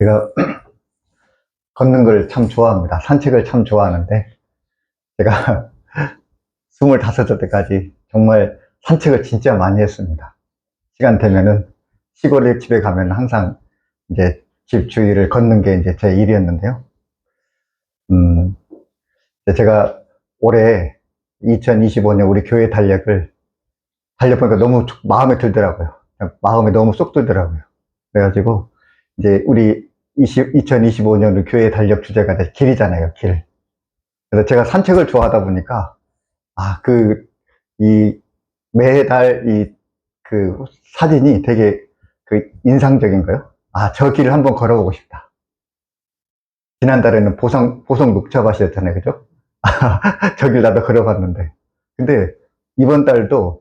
제가 걷는 걸 참 좋아합니다. 산책을 참 좋아하는데, 제가 25살 때까지 정말 산책을 진짜 많이 했습니다. 시간 되면은 시골에 집에 가면 항상 이제 집 주위를 걷는 게 이제 제 일이었는데요. 음, 제가 올해 2025년 우리 교회 달력을 달려보니까 너무 마음에 들더라고요. 마음에 너무 쏙 들더라고요. 그래가지고 이제 우리 20, 2025년 우리 교회 달력 주제가 길이잖아요, 길. 그래서 제가 산책을 좋아하다 보니까 아, 그, 이 매달 이 그 사진이 되게 그 인상적인 거요. 아, 저 길을 한번 걸어보고 싶다. 지난달에는 보성, 보성 녹차밭이었잖아요. 그죠? 저길 나도 걸어봤는데. 근데 이번 달도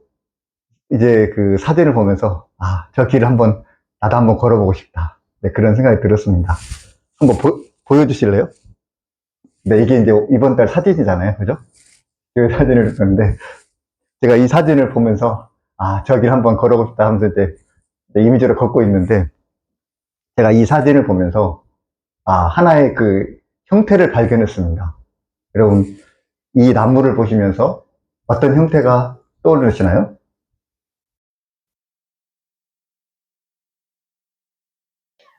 이제 그 사진을 보면서 아, 저 길을 한번 나도 한번 걸어보고 싶다. 네, 그런 생각이 들었습니다. 한번 보, 보여주실래요? 네, 이게 이제 이번 달 사진이잖아요. 그죠? 그 사진을 줬는데 제가 이 사진을 보면서 아, 저길 한번 걸어보고 싶다 하면서 이제 이미지로 걷고 있는데 제가 이 사진을 보면서 아, 하나의 그 형태를 발견했습니다. 여러분, 이 나무를 보시면서 어떤 형태가 떠오르시나요?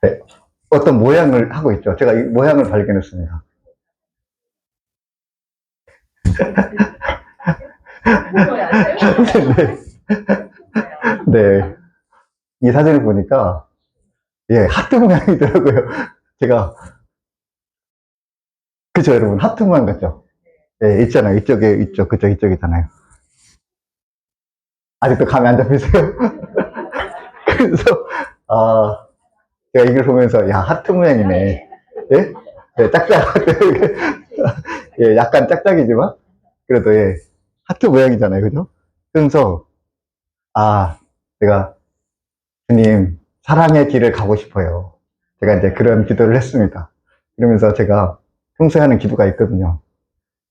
네, 어떤 모양을 하고 있죠. 제가 이 모양을 발견했습니다. 네. 네. 이 사진을 보니까, 예, 하트 모양이더라고요. 제가, 그죠, 여러분? 하트 모양 같죠? 예, 있잖아요. 이쪽에, 이쪽, 그쪽, 이쪽이잖아요. 아직도 감이 안 잡히세요? 그래서, 아, 제가 이걸 보면서, 야, 하트 모양이네. 예? 예, 짝짝, 예, 약간 짝짝이지만, 그래도 예, 하트 모양이잖아요. 그죠? 그래서, 아, 제가, 주님, 사랑의 길을 가고 싶어요. 제가 이제 그런 기도를 했습니다. 그러면서 제가 평소에 하는 기도가 있거든요.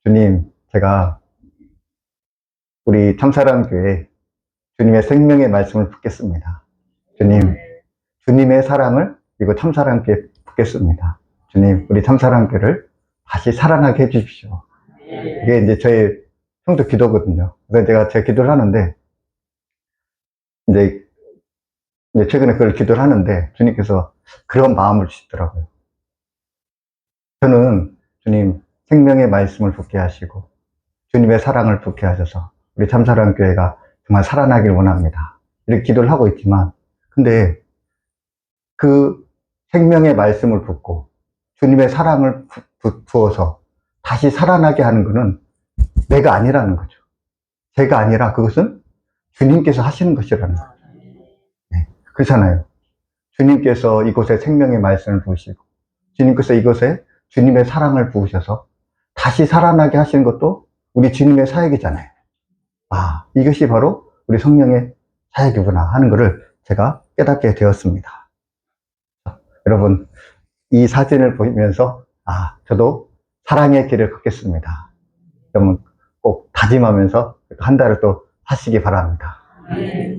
주님, 제가 우리 참사랑교회 주님의 생명의 말씀을 붙겠습니다. 주님, 주님의 사랑을 그리고 참사랑교회 붙겠습니다. 주님, 우리 참사랑교회를 다시 살아나게 해주십시오. 이게 이제 저의 평소 기도거든요. 그래서 제가 제 기도를 하는데, 이제, 이제 최근에 그걸 기도를 하는데, 주님께서 그런 마음을 주시더라고요. 저는 주님 생명의 말씀을 붙게 하시고, 주님의 사랑을 붙게 하셔서, 우리 참사랑교회가 정말 살아나길 원합니다. 이렇게 기도를 하고 있지만, 근데 그 생명의 말씀을 붙고, 주님의 사랑을 부어서 다시 살아나게 하는 것은 내가 아니라는 거죠. 제가 아니라 그것은 주님께서 하시는 것이라는 거죠. 네, 그렇잖아요. 주님께서 이곳에 생명의 말씀을 부으시고, 주님께서 이곳에 주님의 사랑을 부으셔서 다시 살아나게 하시는 것도 우리 주님의 사역이잖아요. 아, 이것이 바로 우리 성령의 사역이구나 하는 것을 제가 깨닫게 되었습니다. 여러분, 이 사진을 보면서, 아, 저도 사랑의 길을 걷겠습니다. 여러분, 꼭 다짐하면서 한 달을 또 하시기 바랍니다.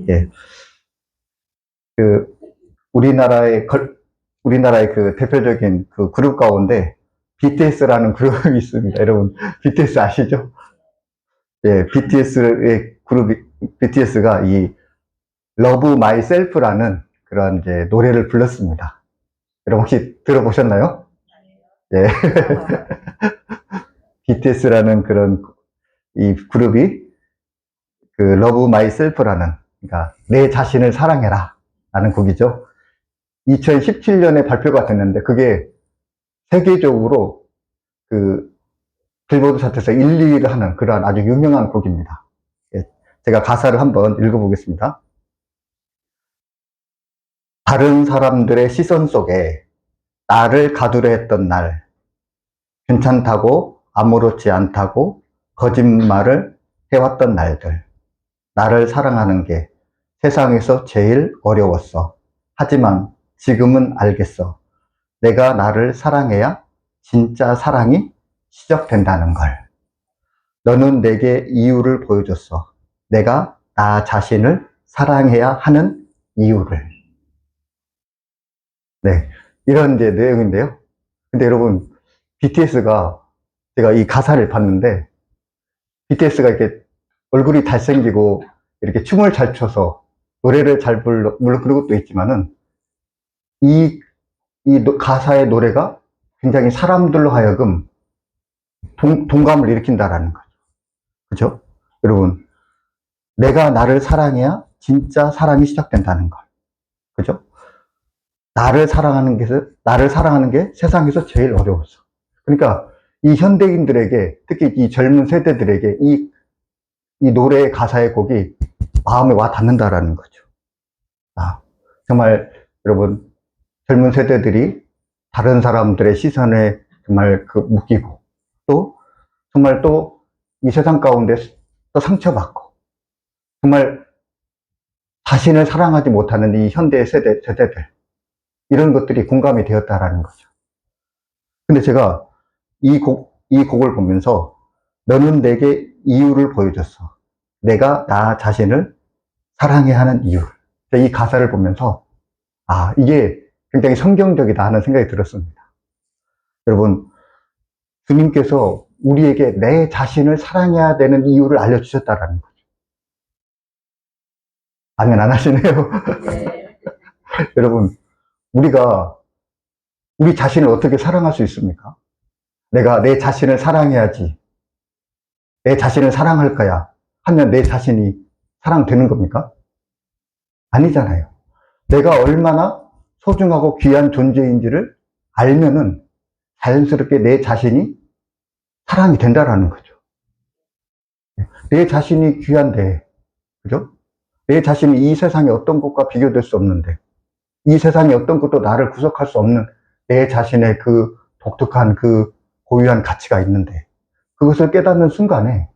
예. 그, 우리나라의, 걸- 우리나라의 그 대표적인 그 그룹 가운데 BTS라는 그룹이 있습니다. 여러분, BTS 아시죠? 예, BTS의 그룹이, BTS가 이 Love Myself라는 그런 이제 노래를 불렀습니다. 여러분 혹시 들어보셨나요? 예. BTS라는 그런 이 그룹이 그 Love Myself라는 그러니까 내 자신을 사랑해라 라는 곡이죠. 2017년에 발표가 됐는데 그게 세계적으로 그 빌보드 차트에서 1, 2위를 하는 그러한 아주 유명한 곡입니다. 예, 제가 가사를 한번 읽어보겠습니다. 다른 사람들의 시선 속에 나를 가두려 했던 날, 괜찮다고 아무렇지 않다고 거짓말을 해왔던 날들, 나를 사랑하는 게 세상에서 제일 어려웠어. 하지만 지금은 알겠어. 내가 나를 사랑해야 진짜 사랑이 시작된다는 걸. 너는 내게 이유를 보여줬어. 내가 나 자신을 사랑해야 하는 이유를. 네. 이런 이제 내용인데요. 근데 여러분, BTS가 제가 이 가사를 봤는데, BTS가 이렇게 얼굴이 잘생기고 이렇게 춤을 잘 춰서 노래를 잘 불러, 물론 그런 것도 있지만은, 이, 이 노- 가사의 노래가 굉장히 사람들로 하여금 동, 동감을 일으킨다라는 거죠. 그죠? 여러분, 내가 나를 사랑해야 진짜 사랑이 시작된다는 걸. 그죠? 나를 사랑하는 게, 나를 사랑하는 게 세상에서 제일 어려웠어. 그러니까 이 현대인들에게, 특히 이 젊은 세대들에게 이, 이 노래의 가사의 곡이 마음에 와 닿는다라는 거죠. 아, 정말 여러분, 젊은 세대들이 다른 사람들의 시선에 정말 그 묶이고, 또 정말 또 이 세상 가운데 또 상처받고, 정말 자신을 사랑하지 못하는 이 현대 세대, 세대들, 이런 것들이 공감이 되었다라는 거죠. 근데 제가 이 곡, 이 곡을 보면서 너는 내게 이유를 보여줬어. 내가 나 자신을 사랑해야 하는 이유. 이 가사를 보면서, 아, 이게 굉장히 성경적이다 하는 생각이 들었습니다. 여러분, 주님께서 우리에게 내 자신을 사랑해야 되는 이유를 알려주셨다라는 거죠. 아멘 안 하시네요. 여러분, 우리가 우리 자신을 어떻게 사랑할 수 있습니까? 내가 내 자신을 사랑해야지. 내 자신을 사랑할 거야. 하면 내 자신이 사랑되는 겁니까? 아니잖아요. 내가 얼마나 소중하고 귀한 존재인지를 알면은 자연스럽게 내 자신이 사랑이 된다라는 거죠. 내 자신이 귀한데, 그죠? 내 자신이 이 세상에 어떤 것과 비교될 수 없는데, 이 세상에 어떤 것도 나를 구속할 수 없는 내 자신의 그 독특한 그 고유한 가치가 있는데, 그것을 깨닫는 순간에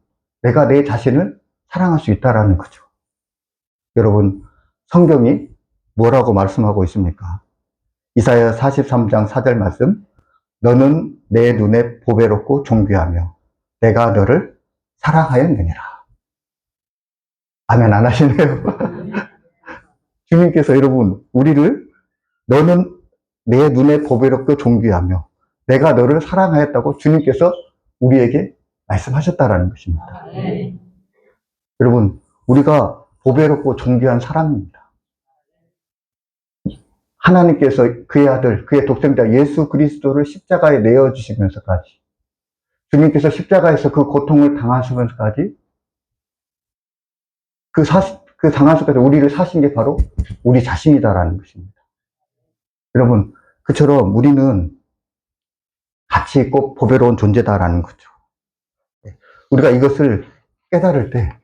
내가 내 자신을 사랑할 수 있다라는 거죠. 여러분, 성경이 뭐라고 말씀하고 있습니까? 이사야 43장 4절 말씀, 너는 내 눈에 보배롭고 존귀하며 내가 너를 사랑하였느니라. 아멘 안 하시네요. 주님께서 여러분, 우리를 너는 내 눈에 보배롭고 존귀하며 내가 너를 사랑하였다고 주님께서 우리에게 말씀하셨다라는 것입니다. 여러분, 우리가 보배롭고 존귀한 사람입니다. 하나님께서 그의 아들, 그의 독생자 예수 그리스도를 십자가에 내어 주시면서까지, 주님께서 십자가에서 그 고통을 당하시면서까지, 그 사, 그 당하시면서까지 우리를 사신 게 바로 우리 자신이다라는 것입니다. 여러분, 그처럼 우리는 가치 있고 보배로운 존재다라는 거죠. 우리가 이것을 깨달을 때,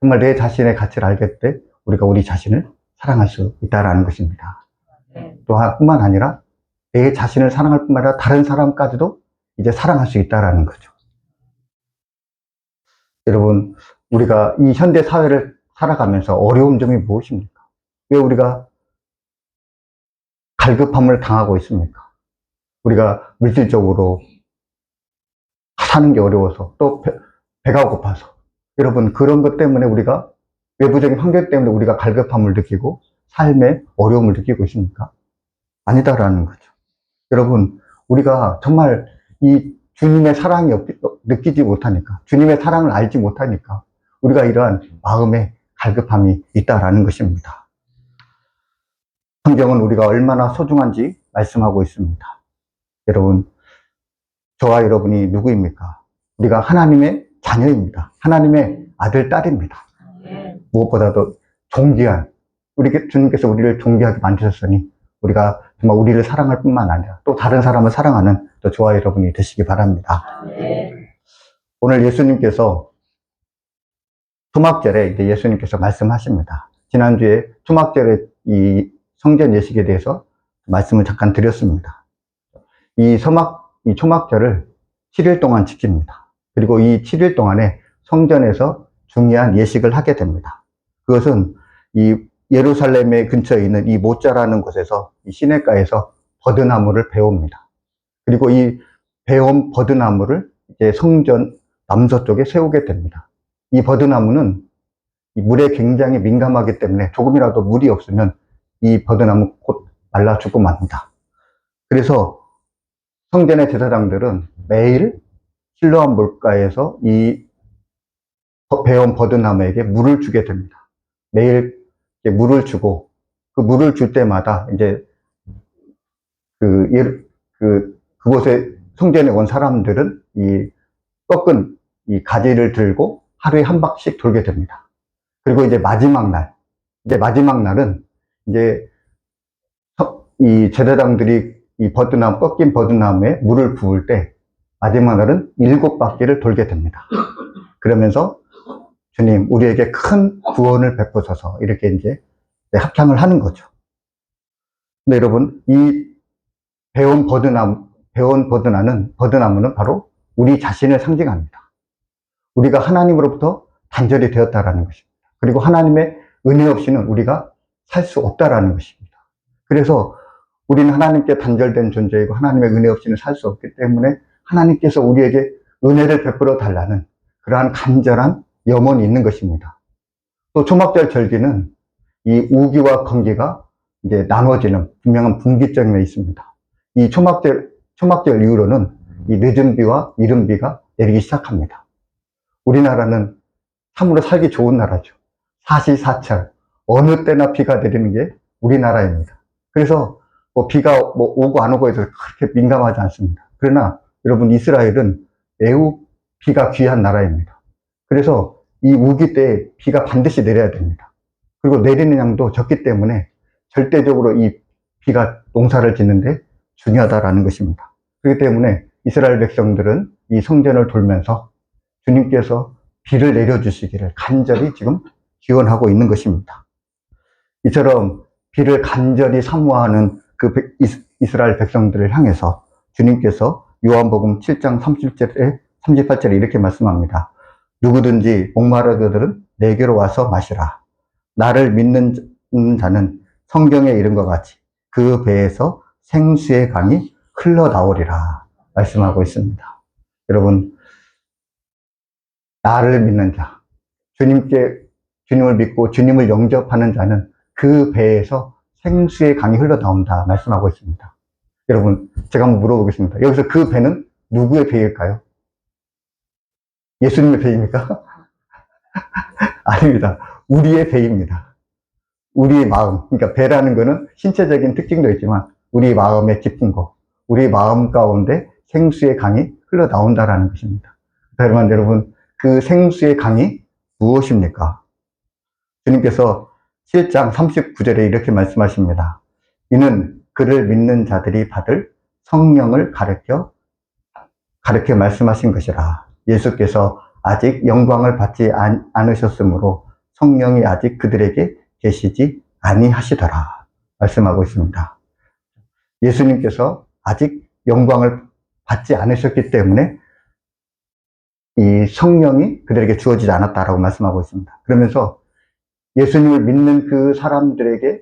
정말 내 자신의 가치를 알게 때, 우리가 우리 자신을 사랑할 수 있다라는 것입니다. 또한 뿐만 아니라 내 자신을 사랑할 뿐만 아니라 다른 사람까지도 이제 사랑할 수 있다라는 거죠. 여러분, 우리가 이 현대 사회를 살아가면서 어려운 점이 무엇입니까? 왜 우리가 갈급함을 당하고 있습니까? 우리가 물질적으로 사는 게 어려워서 또 배, 가 고파서 여러분 그런 것 때문에 우리가 외부적인 환경 때문에 우리가 갈급함을 느끼고 삶의 어려움을 느끼고 있습니까? 아니다라는 거죠. 여러분, 우리가 정말 이 주님의 사랑이 없- 느끼지 못하니까, 주님의 사랑을 알지 못하니까, 우리가 이러한 마음의 갈급함이 있다라는 것입니다. 성경은 우리가 얼마나 소중한지 말씀하고 있습니다. 여러분, 저와 여러분이 누구입니까? 우리가 하나님의 자녀입니다. 하나님의 아들, 딸입니다. 무엇보다도 존귀한 우리 주님께서 우리를 존귀하게 만드셨으니 우리가 정말 우리를 사랑할 뿐만 아니라 또 다른 사람을 사랑하는 또 저와 여러분이 되시기 바랍니다. 오늘 예수님께서 초막절에 이제 예수님께서 말씀하십니다. 지난주에 초막절에 이 성전 예식에 대해서 말씀을 잠깐 드렸습니다. 이 소막, 이 초막절을 7일 동안 지킵니다. 그리고 이 7일 동안에 성전에서 중요한 예식을 하게 됩니다. 그것은 이 예루살렘의 근처에 있는 이 모짜라는 곳에서 이 시내가에서 버드나무를 베옵니다. 그리고 이 베온 버드나무를 이제 성전 남서쪽에 세우게 됩니다. 이 버드나무는 이 물에 굉장히 민감하기 때문에 조금이라도 물이 없으면 이 버드나무 곧 말라 죽고 맙니다. 그래서 성전의 제사장들은 매일 실로암 물가에서 이 배운 버드나무에게 물을 주게 됩니다. 매일 물을 주고 그 물을 줄 때마다 이제 그, 예- 그 그곳에 성전에 온 사람들은 이 꺾은 이 가지를 들고 하루에 한 바퀴씩 돌게 됩니다. 그리고 이제 마지막 날, 이제 마지막 날은 이제 서- 이 제사장들이 이 버드나무, 꺾인 버드나무에 물을 부을 때 마지막 날은 일곱 바퀴를 돌게 됩니다. 그러면서 주님, 우리에게 큰 구원을 베푸셔서 이렇게 이제 합창을 하는 거죠. 근데 여러분, 이 배운 버드나무, 배운 버드나는, 버드나무는 바로 우리 자신을 상징합니다. 우리가 하나님으로부터 단절이 되었다라는 것입니다. 그리고 하나님의 은혜 없이는 우리가 살 수 없다라는 것입니다. 그래서 우리는 하나님께 단절된 존재이고 하나님의 은혜 없이는 살 수 없기 때문에 하나님께서 우리에게 은혜를 베풀어 달라는 그러한 간절한 염원이 있는 것입니다. 또 초막절 절기는 이 우기와 건기가 이제 나눠지는 분명한 분기점에 있습니다. 이 초막절, 초막절 이후로는 이 늦은 비와 이른 비가 내리기 시작합니다. 우리나라는 참으로 살기 좋은 나라죠. 사시사철, 어느 때나 비가 내리는 게 우리나라입니다. 그래서 뭐 비가 뭐 오고 안 오고에 대해서 그렇게 민감하지 않습니다. 그러나 여러분 이스라엘은 매우 비가 귀한 나라입니다. 그래서 이 우기 때 비가 반드시 내려야 됩니다. 그리고 내리는 양도 적기 때문에 절대적으로 이 비가 농사를 짓는데 중요하다라는 것입니다. 그렇기 때문에 이스라엘 백성들은 이 성전을 돌면서 주님께서 비를 내려주시기를 간절히 지금 기원하고 있는 것입니다. 이처럼 비를 간절히 사모하는 그 이스라엘 백성들을 향해서 주님께서 요한복음 7장 30절에 38절에 이렇게 말씀합니다. 누구든지 목마르거들은 내게로 와서 마시라. 나를 믿는 자는 성경에 이른 것 같이 그 배에서 생수의 강이 흘러나오리라 말씀하고 있습니다. 여러분, 나를 믿는 자, 주님께, 주님을 믿고 주님을 영접하는 자는 그 배에서 생수의 강이 흘러나온다 말씀하고 있습니다. 여러분, 제가 한번 물어보겠습니다. 여기서 그 배는 누구의 배일까요? 예수님의 배입니까? 아닙니다. 우리의 배입니다. 우리의 마음. 그러니까 배라는 거는 신체적인 특징도 있지만 우리 마음의 깊은 거, 우리 마음 가운데 생수의 강이 흘러나온다라는 것입니다. 그러면 여러분, 그 생수의 강이 무엇입니까? 주님께서 7장 39절에 이렇게 말씀하십니다. 이는 그를 믿는 자들이 받을 성령을 가르쳐, 가르쳐 말씀하신 것이라. 예수께서 아직 영광을 받지 않- 않으셨으므로 성령이 아직 그들에게 계시지 아니하시더라. 말씀하고 있습니다. 예수님께서 아직 영광을 받지 않으셨기 때문에 이 성령이 그들에게 주어지지 않았다라고 말씀하고 있습니다. 그러면서 예수님을 믿는 그 사람들에게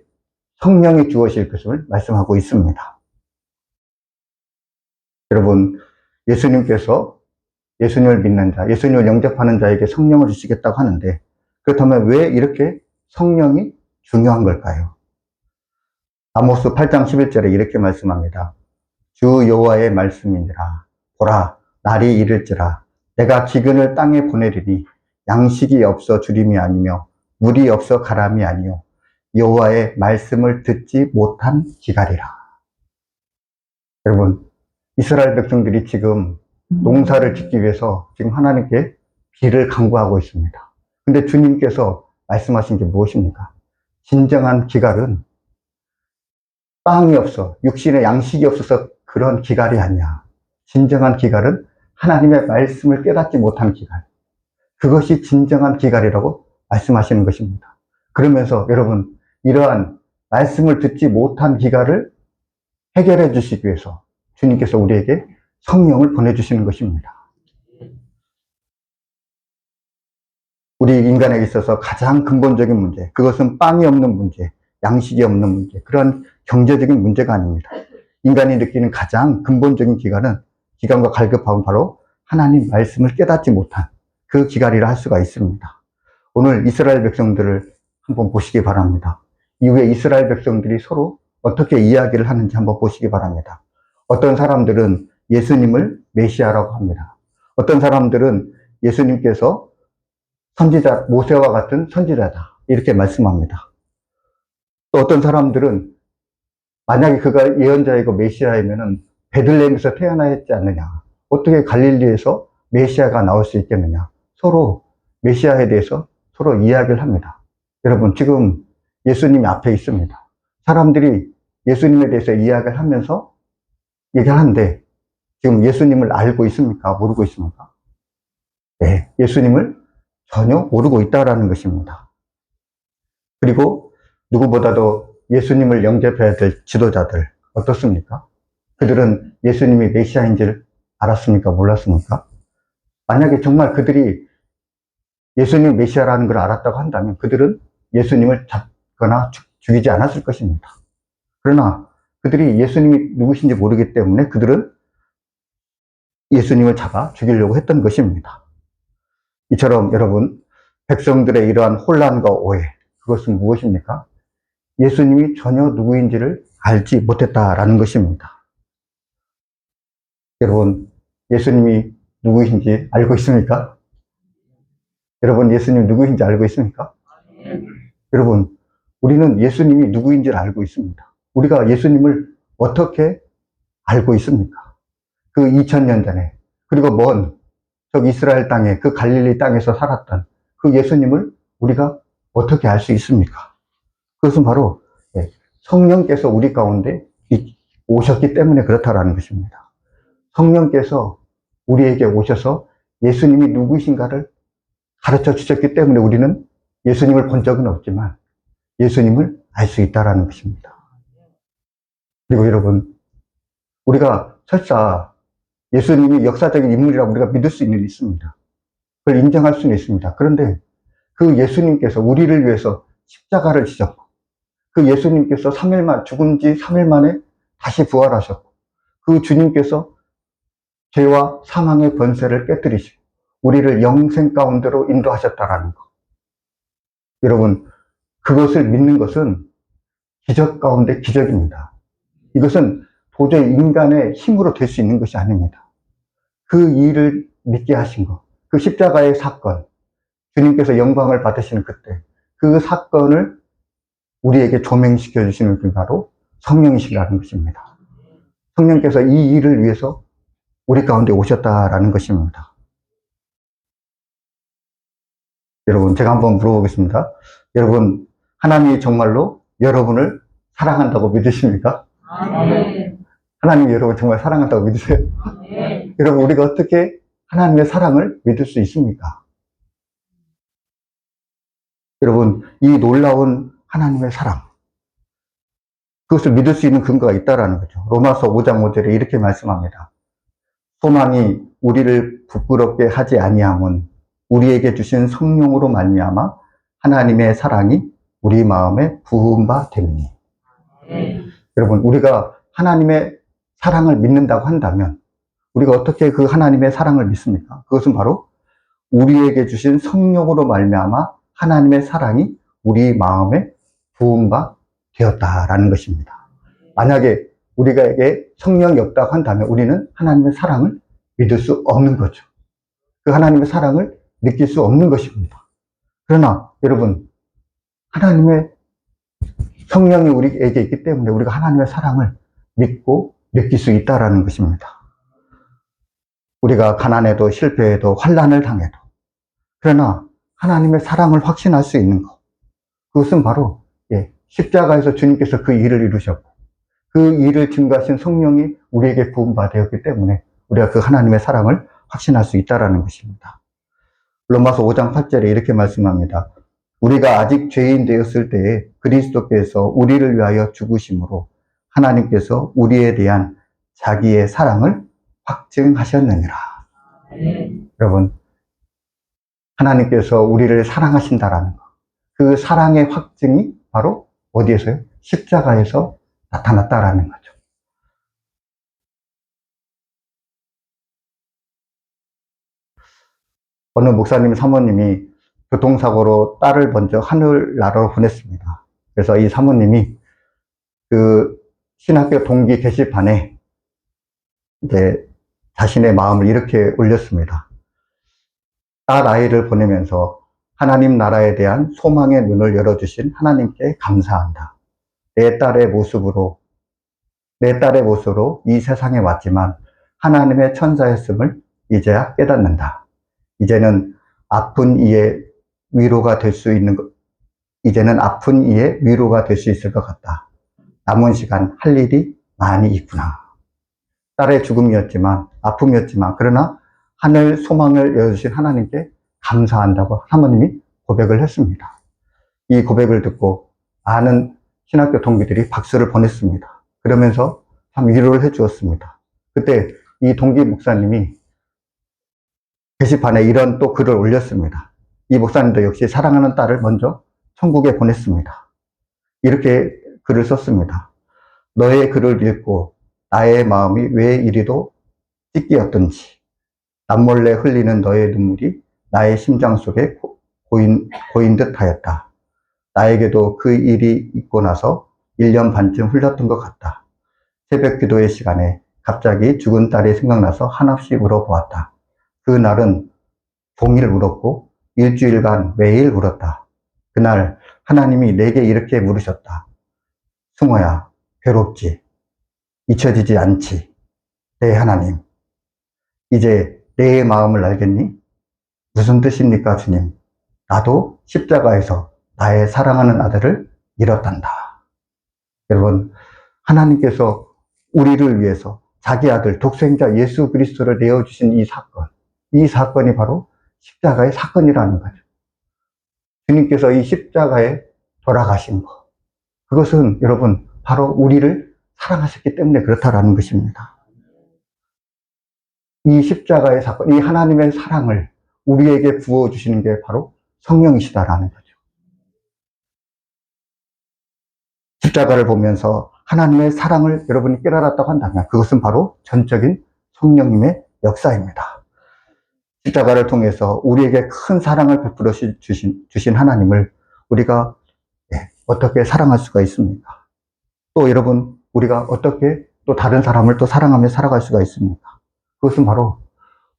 성령이 주어질 것을 말씀하고 있습니다. 여러분, 예수님께서 예수님을 믿는 자, 예수님을 영접하는 자에게 성령을 주시겠다고 하는데 그렇다면 왜 이렇게 성령이 중요한 걸까요? 아모스 8장 11절에 이렇게 말씀합니다. 주 여호와의 말씀이니라. 보라, 날이 이를지라. 내가 기근을 땅에 보내리니 양식이 없어 주림이 아니며 물이 없어 가람이 아니요 여호와의 말씀을 듣지 못한 기갈이라. 여러분, 이스라엘 백성들이 지금 농사를 짓기 위해서 지금 하나님께 비를 강구하고 있습니다. 근데 주님께서 말씀하신 게 무엇입니까? 진정한 기갈은 빵이 없어, 육신의 양식이 없어서 그런 기갈이 아니야. 진정한 기갈은 하나님의 말씀을 깨닫지 못한 기갈. 그것이 진정한 기갈이라고 말씀하시는 것입니다. 그러면서 여러분, 이러한 말씀을 듣지 못한 기갈을 해결해 주시기 위해서 주님께서 우리에게 성령을 보내주시는 것입니다. 우리 인간에게 있어서 가장 근본적인 문제, 그것은 빵이 없는 문제, 양식이 없는 문제, 그런 경제적인 문제가 아닙니다. 인간이 느끼는 가장 근본적인 기간은 기간과 갈급함은 바로 하나님 말씀을 깨닫지 못한 그 기갈이라 할 수가 있습니다. 오늘 이스라엘 백성들을 한번 보시기 바랍니다. 이후에 이스라엘 백성들이 서로 어떻게 이야기를 하는지 한번 보시기 바랍니다. 어떤 사람들은 예수님을 메시아라고 합니다. 어떤 사람들은 예수님께서 선지자, 모세와 같은 선지자다. 이렇게 말씀합니다. 또 어떤 사람들은 만약에 그가 예언자이고 메시아이면은 베들레헴에서 태어나야 했지 않느냐. 어떻게 갈릴리에서 메시아가 나올 수 있겠느냐. 서로 메시아에 대해서 서로 이야기를 합니다. 여러분, 지금 예수님이 앞에 있습니다. 사람들이 예수님에 대해서 이야기를 하면서 얘기하는데 지금 예수님을 알고 있습니까? 모르고 있습니까? 네, 예수님을 전혀 모르고 있다라는 것입니다. 그리고 누구보다도 예수님을 영접해야 될 지도자들 어떻습니까? 그들은 예수님이 메시아인지를 알았습니까? 몰랐습니까? 만약에 정말 그들이 예수님이 메시아라는 걸 알았다고 한다면 그들은 예수님을 잡거나 죽- 죽이지 않았을 것입니다. 그러나 그들이 예수님이 누구신지 모르기 때문에 그들은 예수님을 잡아 죽이려고 했던 것입니다. 이처럼 여러분, 백성들의 이러한 혼란과 오해, 그것은 무엇입니까? 예수님이 전혀 누구인지를 알지 못했다라는 것입니다. 여러분, 예수님이 누구이신지 알고 있습니까? 여러분, 예수님 누구인지 알고 있습니까? 여러분, 우리는 예수님이 누구인지를 알고 있습니다. 우리가 예수님을 어떻게 알고 있습니까? 그 2000년 전에, 그리고 먼, 저 이스라엘 땅에, 그 갈릴리 땅에서 살았던 그 예수님을 우리가 어떻게 알 수 있습니까? 그것은 바로 예, 성령께서 우리 가운데 이- 오셨기 때문에 그렇다라는 것입니다. 성령께서 우리에게 오셔서 예수님이 누구이신가를 가르쳐 주셨기 때문에 우리는 예수님을 본 적은 없지만 예수님을 알 수 있다라는 것입니다. 그리고 여러분, 우리가 설사 예수님이 역사적인 인물이라고 우리가 믿을 수는 있습니다. 그걸 인정할 수는 있습니다. 그런데 그 예수님께서 우리를 위해서 십자가를 지셨고, 그 예수님께서 3일 만, 죽은 지 3일 만에 다시 부활하셨고, 그 주님께서 죄와 사망의 권세를 깨뜨리시고, 우리를 영생 가운데로 인도하셨다라는 것. 여러분, 그것을 믿는 것은 기적 가운데 기적입니다. 이것은 도저히 인간의 힘으로 될 수 있는 것이 아닙니다. 그 일을 믿게 하신 것, 그 십자가의 사건, 주님께서 영광을 받으시는 그때, 그 사건을 우리에게 조명시켜 주시는 분이 바로 성령이시라는 것입니다. 성령께서 이 일을 위해서 우리 가운데 오셨다라는 것입니다. 여러분, 제가 한번 물어보겠습니다. 여러분, 하나님이 정말로 여러분을 사랑한다고 믿으십니까? 하나님이 여러분 정말 사랑한다고 믿으세요? 여러분, 우리가 어떻게 하나님의 사랑을 믿을 수 있습니까? 여러분, 이 놀라운 하나님의 사랑. 그것을 믿을 수 있는 근거가 있다라는 거죠. 로마서 5장 5절에 이렇게 말씀합니다. 소망이 우리를 부끄럽게 하지 아니함은 우리에게 주신 성령으로 말미암아 하나님의 사랑이 우리 마음에 부은 바 됨이니. 여러분, 우리가 하나님의 사랑을 믿는다고 한다면 우리가 어떻게 그 하나님의 사랑을 믿습니까? 그것은 바로 우리에게 주신 성령으로 말미암아 하나님의 사랑이 우리 마음에 부은 바 되었다라는 것입니다. 만약에 우리가에게 성령이 없다고 한다면 우리는 하나님의 사랑을 믿을 수 없는 거죠. 그 하나님의 사랑을 느낄 수 없는 것입니다. 그러나 여러분, 하나님의 성령이 우리에게 있기 때문에 우리가 하나님의 사랑을 믿고 느낄 수 있다라는 것입니다. 우리가 가난해도 실패해도 환란을 당해도 그러나 하나님의 사랑을 확신할 수 있는 것 그것은 바로 예, 십자가에서 주님께서 그 일을 이루셨고 그 일을 증거하신 성령이 우리에게 되었기 때문에 우리가 그 하나님의 사랑을 확신할 수 있다라는 것입니다. 로마서 5장 8절에 이렇게 말씀합니다. 우리가 아직 죄인 되었을 때에 그리스도께서 우리를 위하여 죽으심으로 하나님께서 우리에 대한 자기의 사랑을 확증하셨느니라. 여러분, 하나님께서 우리를 사랑하신다라는 것. 그 사랑의 확증이 바로 어디에서요? 십자가에서 나타났다라는 거죠. 어느 목사님 사모님이 교통사고로 딸을 먼저 하늘나라로 보냈습니다. 그래서 이 사모님이 그 신학교 동기 게시판에 이제 자신의 마음을 이렇게 올렸습니다. 딸 아이를 보내면서 하나님 나라에 대한 소망의 눈을 열어주신 하나님께 감사한다. 내 딸의 모습으로, 내 딸의 모습으로 이 세상에 왔지만 하나님의 천사였음을 이제야 깨닫는다. 이제는 아픈 이의 위로가 될 수 있는 것, 이제는 아픈 이의 위로가 될 수 있을 것 같다. 남은 시간 할 일이 많이 있구나. 딸의 죽음이었지만, 아픔이었지만, 그러나 하늘 소망을 여주신 하나님께 감사한다고 사모님이 고백을 했습니다. 이 고백을 듣고 많은 신학교 동기들이 박수를 보냈습니다. 그러면서 참 위로를 해 주었습니다. 그때 이 동기 목사님이 게시판에 이런 또 글을 올렸습니다. 이 목사님도 역시 사랑하는 딸을 먼저 천국에 보냈습니다. 이렇게 글을 썼습니다. 너의 글을 읽고 나의 마음이 왜 이리도 찢기었던지 남몰래 흘리는 너의 눈물이 나의 심장 속에 고- 고인, 고인 듯 하였다. 나에게도 그 일이 있고 나서 1년 반쯤 흘렀던 것 같다. 새벽 기도의 시간에 갑자기 죽은 딸이 생각나서 한없이 울어보았다. 그 날은 종일 울었고 일주일간 매일 울었다. 그날 하나님이 내게 이렇게 물으셨다. 승호야, 괴롭지? 잊혀지지 않지? 네, 하나님. 이제 내 마음을 알겠니? 무슨 뜻입니까, 주님? 나도 십자가에서 나의 사랑하는 아들을 잃었단다. 여러분, 하나님께서 우리를 위해서 자기 아들, 독생자 예수 그리스도를 내어 주신 이 사건, 이 사건이 바로 십자가의 사건이라는 거죠. 주님께서 이 십자가에 돌아가신 것. 그것은 여러분, 바로 우리를 사랑하셨기 때문에 그렇다라는 것입니다. 이 십자가의 사건, 이 하나님의 사랑을 우리에게 부어 주시는 게 바로 성령이시다라는 거죠. 십자가를 보면서 하나님의 사랑을 여러분이 깨달았다고 한다면 그것은 바로 전적인 성령님의 역사입니다. 십자가를 통해서 우리에게 큰 사랑을 베풀어 주신, 주신 하나님을 우리가 예, 어떻게 사랑할 수가 있습니까? 또 여러분, 우리가 어떻게 또 다른 사람을 또 사랑하며 살아갈 수가 있습니까? 그것은 바로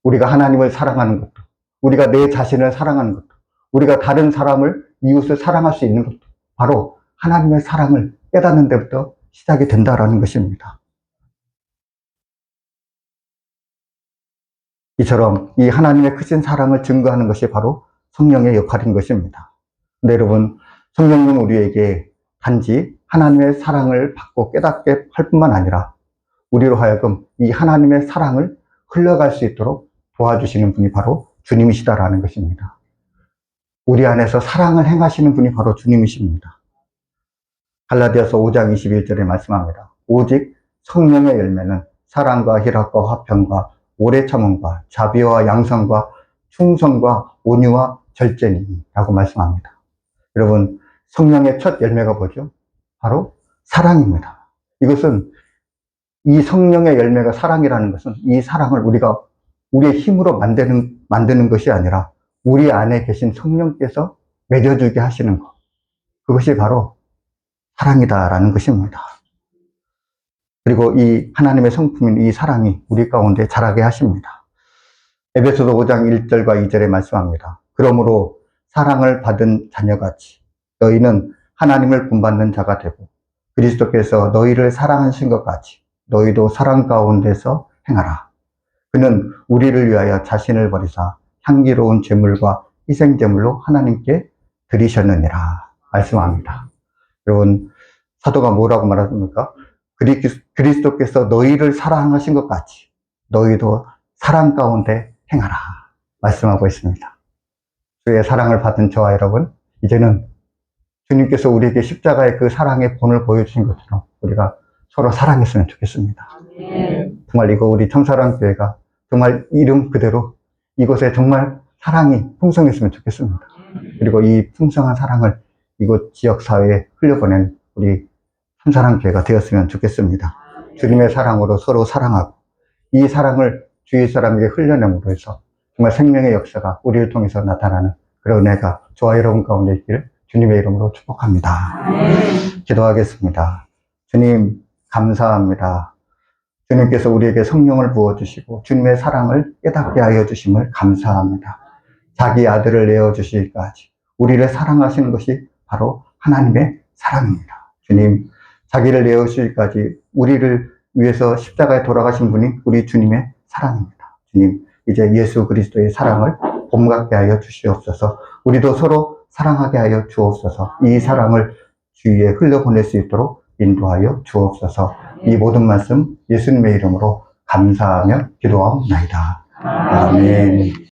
우리가 하나님을 사랑하는 것도, 우리가 내 자신을 사랑하는 것도, 우리가 다른 사람을, 이웃을 사랑할 수 있는 것도 바로 하나님의 사랑을 깨닫는 데부터 시작이 된다라는 것입니다. 이처럼 이 하나님의 크신 사랑을 증거하는 것이 바로 성령의 역할인 것입니다. 근데 여러분, 성령은 우리에게 단지 하나님의 사랑을 받고 깨닫게 할 뿐만 아니라 우리로 하여금 이 하나님의 사랑을 흘러갈 수 있도록 도와주시는 분이 바로 주님이시다라는 것입니다. 우리 안에서 사랑을 행하시는 분이 바로 주님이십니다. 갈라디아서 5장 21절에 말씀합니다. 오직 성령의 열매는 사랑과 희락과 화평과 오래 참음과 자비와 양성과 충성과 온유와 절제니라고 말씀합니다. 여러분 성령의 첫 열매가 뭐죠? 바로 사랑입니다. 이것은 이 성령의 열매가 사랑이라는 것은 이 사랑을 우리가 우리의 힘으로 만드는 만드는 것이 아니라 우리 안에 계신 성령께서 맺어주게 하시는 것. 그것이 바로 사랑이다라는 것입니다. 그리고 이 하나님의 성품인 이 사랑이 우리 가운데 자라게 하십니다. 에베소서 5장 1절과 2절에 말씀합니다. 그러므로 사랑을 받은 자녀같이 너희는 하나님을 본받는 자가 되고 그리스도께서 너희를 사랑하신 것 같이 너희도 사랑 가운데서 행하라. 그는 우리를 위하여 자신을 버리사 향기로운 제물과 희생제물로 하나님께 드리셨느니라 말씀합니다. 여러분 사도가 뭐라고? 그리- 그리스도께서 너희를 사랑하신 것 같이 너희도 사랑 가운데 행하라 말씀하고 있습니다. 주의 사랑을 받은 저와 여러분 이제는 주님께서 우리에게 십자가의 그 사랑의 본을 보여주신 것처럼 우리가 서로 사랑했으면 좋겠습니다. 정말 이거 우리 청사랑교회가 정말 이름 그대로 이곳에 정말 사랑이 풍성했으면 좋겠습니다. 그리고 이 풍성한 사랑을 이곳 지역 사회에 흘려보낸 우리 청사랑 교회가 되었으면 좋겠습니다. 주님의 사랑으로 서로 사랑하고 이 사랑을 주위 사람에게 흘려냄으로 해서 정말 생명의 역사가 우리를 통해서 나타나는 그런 은혜가 저와 여러분 가운데 있기를 주님의 이름으로 축복합니다. 기도하겠습니다. 주님, 감사합니다. 주님께서 우리에게 성령을 부어주시고 주님의 사랑을 깨닫게 하여 주심을 감사합니다. 자기 아들을 내어주시기까지 우리를 사랑하시는 것이 바로 하나님의 사랑입니다. 주님, 자기를 내어주시기까지 우리를 위해서 십자가에 돌아가신 분이 우리 주님의 사랑입니다. 주님, 이제 예수 그리스도의 사랑을 본받게 하여 주시옵소서. 우리도 서로 사랑하게 하여 주옵소서. 이 사랑을 주위에 흘려보낼 수 있도록 인도하여 주옵소서. 이 모든 말씀 예수님의 이름으로 감사하며 기도하옵나이다. 아멘.